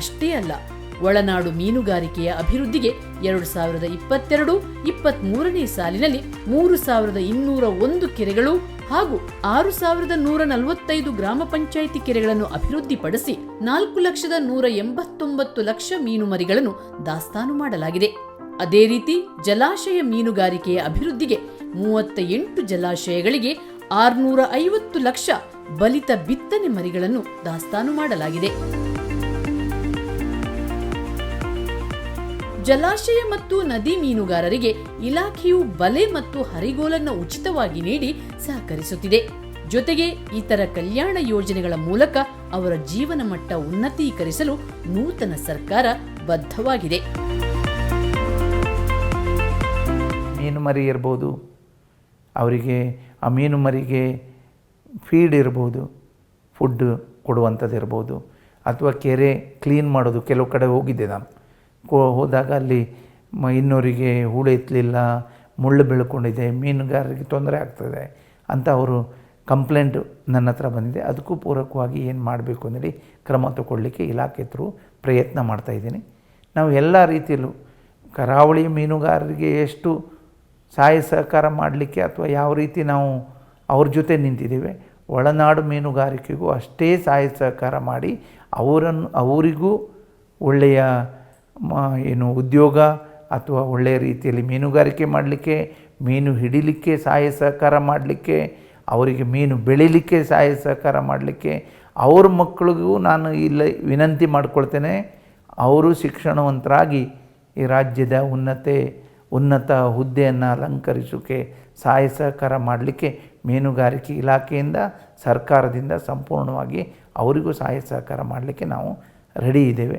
ಅಷ್ಟೇ ಅಲ್ಲ, ಒಳನಾಡು ಮೀನುಗಾರಿಕೆಯ ಅಭಿವೃದ್ಧಿಗೆ ಎರಡು ಸಾವಿರದ ಇಪ್ಪತ್ತೆರಡು ಇಪ್ಪತ್ತ್ ಮೂರನೇ ಸಾಲಿನಲ್ಲಿ ಮೂರು ಸಾವಿರದ ಇನ್ನೂರ ಒಂದು ಕೆರೆಗಳು ಹಾಗೂ ಆರು ಸಾವಿರದ ನೂರ ನಲವತ್ತೈದು ಗ್ರಾಮ ಪಂಚಾಯಿತಿ ಕೆರೆಗಳನ್ನು ಅಭಿವೃದ್ಧಿಪಡಿಸಿ ನಾಲ್ಕು ಲಕ್ಷದ ನೂರ ಎಂಬತ್ತೊಂಬತ್ತು ಲಕ್ಷ ಮೀನು ಮರಿಗಳನ್ನು ದಾಸ್ತಾನು ಮಾಡಲಾಗಿದೆ. ಅದೇ ರೀತಿ ಜಲಾಶಯ ಮೀನುಗಾರಿಕೆಯ ಅಭಿವೃದ್ಧಿಗೆ ಮೂವತ್ತ ಎಂಟು ಜಲಾಶಯಗಳಿಗೆ ಆರ್ನೂರ ಐವತ್ತು ಲಕ್ಷ ಬಲಿತ ಬಿತ್ತನೆ ಮರಿಗಳನ್ನು ದಾಸ್ತಾನು ಮಾಡಲಾಗಿದೆ. ಜಲಾಶಯ ಮತ್ತು ನದಿ ಮೀನುಗಾರರಿಗೆ ಇಲಾಖೆಯು ಬಲೆ ಮತ್ತು ಹರಿಗೋಲನ್ನು ಉಚಿತವಾಗಿ ನೀಡಿ ಸಹಕರಿಸುತ್ತಿದೆ. ಜೊತೆಗೆ ಇತರ ಕಲ್ಯಾಣ ಯೋಜನೆಗಳ ಮೂಲಕ ಅವರ ಜೀವನ ಮಟ್ಟ ಉನ್ನತೀಕರಿಸಲು ನೂತನ ಸರ್ಕಾರ ಬದ್ಧವಾಗಿದೆ. ಮೀನು ಮರಿ ಇರ್ಬೋದು, ಅವರಿಗೆ ಆ ಮೀನು ಮರಿಗೆ ಫೀಡ್ ಇರ್ಬೋದು ಫುಡ್ ಕೊಡುವಂಥದ್ದು ಇರ್ಬೋದು ಅಥವಾ ಕೆರೆ ಕ್ಲೀನ್ ಮಾಡೋದು ಕೆಲವು ಕಡೆ ಹೋಗಿದ್ದೆ ನಾನು. ಹೋದಾಗ ಅಲ್ಲಿ ಮ, ಇನ್ನೋರಿಗೆ ಹೂಳು ಎತ್ತಲಿಲ್ಲ, ಮುಳ್ಳು ಬೆಳ್ಕೊಂಡಿದೆ, ಮೀನುಗಾರರಿಗೆ ತೊಂದರೆ ಆಗ್ತದೆ ಅಂತ ಅವರು ಕಂಪ್ಲೇಂಟ್ ನನ್ನ ಹತ್ರ ಬಂದಿದೆ. ಅದಕ್ಕೂ ಪೂರಕವಾಗಿ ಏನು ಮಾಡಬೇಕು ಅಂತೇಳಿ ಕ್ರಮ ತಗೊಳ್ಳಿಕ್ಕೆ ಇಲಾಖೆ ಥ್ರೂ ಪ್ರಯತ್ನ ಮಾಡ್ತಾಯಿದ್ದೀನಿ ನಾವು ಎಲ್ಲ ರೀತಿಯಲ್ಲೂ ಕರಾವಳಿ ಮೀನುಗಾರರಿಗೆ ಎಷ್ಟು ಸಹಾಯ ಸಹಕಾರ ಮಾಡಲಿಕ್ಕೆ ಅಥವಾ ಯಾವ ರೀತಿ ನಾವು ಅವ್ರ ಜೊತೆ ನಿಂತಿದ್ದೇವೆ, ಒಳನಾಡು ಮೀನುಗಾರಿಕೆಗೂ ಅಷ್ಟೇ ಸಹಾಯ ಸಹಕಾರ ಮಾಡಿ ಅವರನ್ನು, ಅವರಿಗೂ ಒಳ್ಳೆಯ ಏನು ಉದ್ಯೋಗ ಅಥವಾ ಒಳ್ಳೆಯ ರೀತಿಯಲ್ಲಿ ಮೀನುಗಾರಿಕೆ ಮಾಡಲಿಕ್ಕೆ, ಮೀನು ಹಿಡಿಲಿಕ್ಕೆ ಸಹಾಯ ಸಹಕಾರ ಮಾಡಲಿಕ್ಕೆ, ಅವರಿಗೆ ಮೀನು ಬೆಳೀಲಿಕ್ಕೆ ಸಹಾಯ ಸಹಕಾರ ಮಾಡಲಿಕ್ಕೆ ಅವ್ರ ಮಕ್ಕಳಿಗೂ ನಾನು ಇಲ್ಲಿ ವಿನಂತಿ ಮಾಡಿಕೊಳ್ತೇನೆ. ಅವರು ಶಿಕ್ಷಣವಂತರಾಗಿ ಈ ರಾಜ್ಯದ ಉನ್ನತೆ, ಉನ್ನತ ಹುದ್ದೆಯನ್ನು ಅಲಂಕರಿಸೋಕೆ ಸಹಾಯ ಸಹಕಾರ ಮಾಡಲಿಕ್ಕೆ ಮೀನುಗಾರಿಕೆ ಇಲಾಖೆಯಿಂದ, ಸರ್ಕಾರದಿಂದ ಸಂಪೂರ್ಣವಾಗಿ ಅವರಿಗೂ ಸಹಾಯ ಸಹಕಾರ ಮಾಡಲಿಕ್ಕೆ ನಾವು ರೆಡಿ ಇದ್ದೇವೆ.